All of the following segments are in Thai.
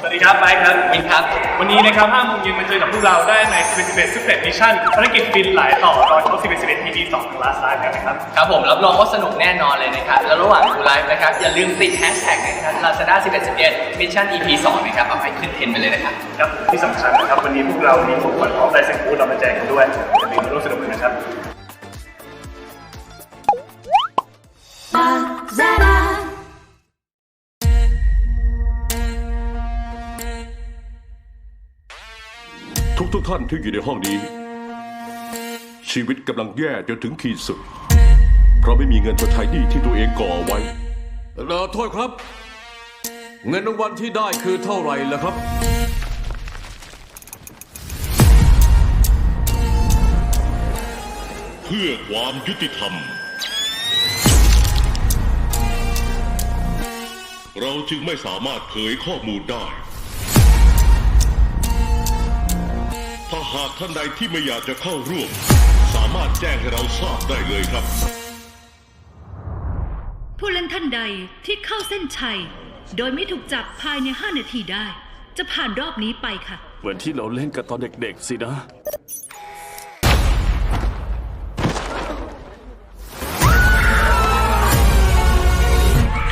ครับไมค์ครับวินครับ วันนี้นะครับ5โมงเย็นมาเจอกับพวกเราได้ใน11 11 11 Mission ภารกิจฟินหลายต่อรอชม11 11 EP 2 Last Live กันนะครับ ครับผม รับรองว่าสนุกแน่นอนเลยนะครับ แล้วระหว่างดูไลฟ์นะครับ อย่าลืมติดแฮชแท็กนะครับ Lazada 11 11 Mission EP 2นะครับ เอาไปขึ้นเทรนด์ไปเลยนะครับ ครับ ที่สำคัญนะครับ วันนี้พวกเรามีของขวัญพร้อมลายเซ็นบูธเรามาแจกกันด้วย ทุกทุกๆท่านที่อยู่ในห้องนี้ ชีวิตกำลังแย่จนถึงขีดสุด เพราะไม่มีเงินชดใช้หนี้ที่ตัวเองก่อไว้เออโทษครับ เงินรางวัลที่ได้คือเท่าไหร่ล่ะครับ เพื่อความยุติธรรม เราจึงไม่สามารถเผยข้อมูลได้ หากท่านใดที่ไม่อยากจะเข้าร่วม สามารถแจ้งให้เราทราบได้เลยครับ ผู้เล่นท่านใดที่เข้าเส้นชัย โดยไม่ถูกจับภายใน 5 นาทีได้ จะผ่านรอบนี้ไปค่ะ เหมือนที่เราเล่นกันตอนเด็กๆสินะ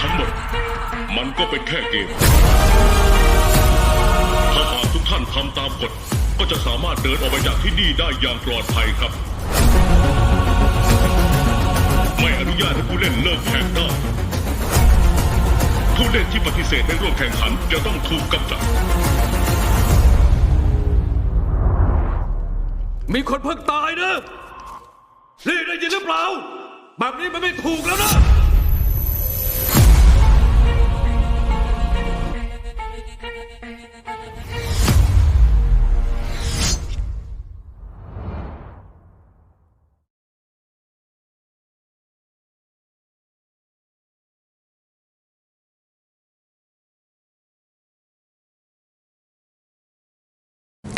ทั้งหมด มันก็เป็นแค่เกม ถ้าหากทุกท่านทำตามกฎ ก็จะสามารถเดินออกไปจากที่นี่ได้อย่างปลอดภัยครับ ไม่อนุญาตให้ผู้เล่นเลิกแข่งได้ผู้เล่นที่ปฏิเสธไม่ร่วมแข่งขันจะต้องถูกกำจัด มีคนเพิ่งตายนะนี่ได้ยินหรือเปล่า แบบนี้มันไม่ถูกแล้วนะ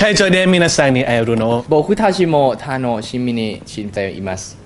会場で皆さんに会えるのを僕たちも楽しみにしています。